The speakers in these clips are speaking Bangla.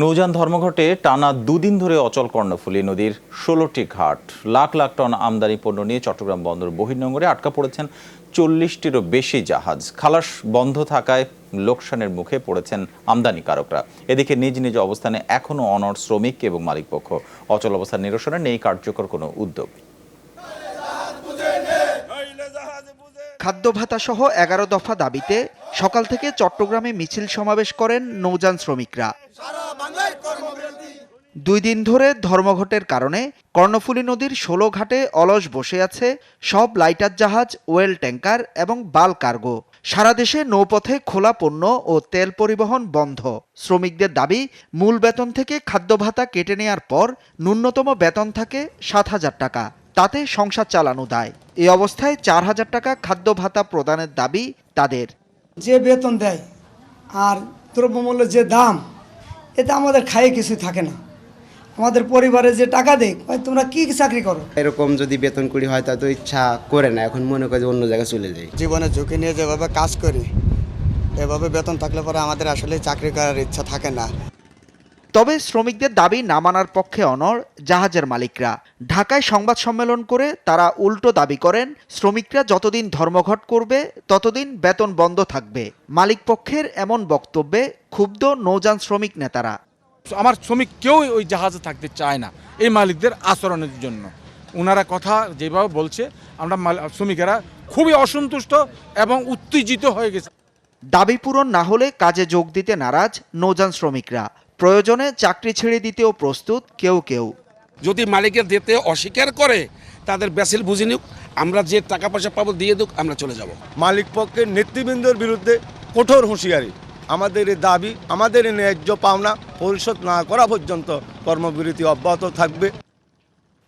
নৌযান ধর্মঘটে টানা দুদিন ধরে অচল কর্ণফুলী নদীর ষোলোটি ঘাট। লাখ লাখ টন আমদানি পণ্য নিয়ে চট্টগ্রাম বন্দর বহির্নোঙরে আটকা পড়েছেন চল্লিশটিরও বেশি জাহাজ। খালাস বন্ধ থাকায় লোকসানের মুখে পড়েছেন আমদানিকারকরা। এদিকে নিজ নিজ অবস্থানে এখনও অনড় শ্রমিক এবং মালিকপক্ষ। অচল অবস্থা নিরসনে নেই কার্যকর কোনো উদ্যোগ। খাদ্য ভাতা সহ এগারো দফা দাবিতে সকাল থেকে চট্টগ্রামে মিছিল সমাবেশ করেন নৌযান শ্রমিকরা। দুই দিন ধরে ধর্মঘটের কারণে কর্ণফুলী নদীর ষোলো ঘাটে অলস বসে আছে সব লাইটার জাহাজ ওয়েল ট্যাঙ্কার এবং বাল কার্গো। সারা দেশে নৌপথে খোলা পণ্য ও তেল পরিবহন বন্ধ। শ্রমিকদের দাবি মূল বেতন থেকে খাদ্য ভাতা কেটে নেয়ার পর ন্যূনতম বেতন থাকে সাত হাজার টাকা। তাতে সংসার চালানো দায়। এই অবস্থায় চার হাজার টাকা খাদ্য ভাতা প্রদানের দাবি তাদের। যে বেতন দেয় আর দ্রব্যমূল্যের যে দাম এতে আমাদের খায়ে কিছু থাকে না। আমাদের পরিবারে যে টাকা দেয় তোমরা কি চাকরি করো? এরকম যদি বেতন করি হয় তা তো ইচ্ছা করে না। এখন মনে করে যে অন্য জায়গায় চলে যাই। জীবনে ঝুঁকি নিয়ে যেভাবে কাজ করি এভাবে বেতন থাকলে পরে আমাদের আসলে চাকরি করার ইচ্ছা থাকে না। তবে শ্রমিকদের দাবি না মানার পক্ষে অনর জাহাজের মালিকরা। ঢাকায় সংবাদ সম্মেলন করে তারা উল্টো দাবি করেন শ্রমিকরা যতদিন ধর্মঘট করবে ততদিন বেতন বন্ধ থাকবে। মালিক পক্ষের এমন বক্তব্যে ক্ষুব্ধ নৌযান শ্রমিক নেতারা। আমার শ্রমিক কেউ ওই জাহাজে থাকতে চায় না এই মালিকদের আচরণের জন্য। ওনারা কথা যেভাবে বলছে আমরা শ্রমিকেরা খুবই অসন্তুষ্ট এবং উত্তেজিত হয়ে গেছে। দাবি পূরণ না হলে কাজে যোগ দিতে নারাজ নৌযান শ্রমিকরা। প্রয়োজনে চাকরি ছেড়ে দিতেও প্রস্তুত কেউ কেউ। যদি মালিকের দিতে অস্বীকার করে তাদের ব্যাসেল বুঝে নিক আমরা যে টাকা পয়সা পাবো দিয়ে দুক আমরা চলে যাব। মালিক পক্ষের নেতৃবৃন্দের বিরুদ্ধে কঠোর হুঁশিয়ারি। আমাদের এই দাবি আমাদের এই ন্যায্য পাওনা পরিশোধ না করা পর্যন্ত কর্মবিরতি অব্যাহত থাকবে।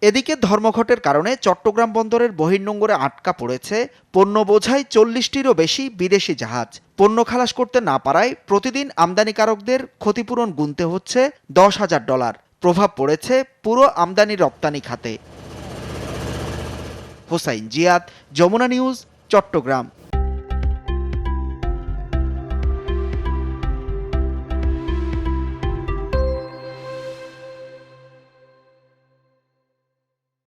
এদিকে ধর্মঘটের কারণে চট্টগ্রাম বন্দরের বহির্নোঙরে আটকা পড়েছে পণ্য বোঝাই চল্লিশটিরও বেশি বিদেশি জাহাজ। পণ্য খালাস করতে না পারায় প্রতিদিন আমদানিকারকদের ক্ষতিপূরণ গুনতে হচ্ছে দশ হাজার ডলার। প্রভাব পড়েছে পুরো আমদানি রপ্তানি খাতে। হোসাইন জিয়াদ, যমুনা নিউজ, চট্টগ্রাম।